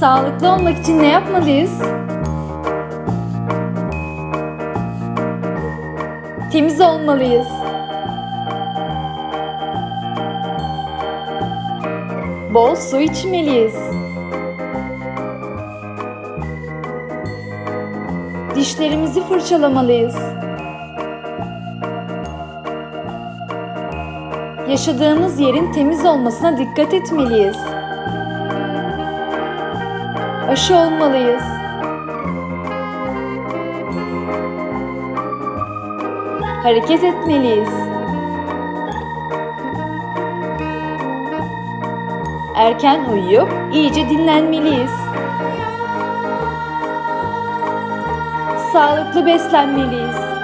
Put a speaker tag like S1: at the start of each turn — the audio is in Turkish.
S1: Sağlıklı olmak için ne yapmalıyız? Temiz olmalıyız. Bol su içmeliyiz. Dişlerimizi fırçalamalıyız. Yaşadığımız yerin temiz olmasına dikkat etmeliyiz. Aşı olmalıyız. Hareket etmeliyiz. Erken uyuyup iyice dinlenmeliyiz. Sağlıklı beslenmeliyiz.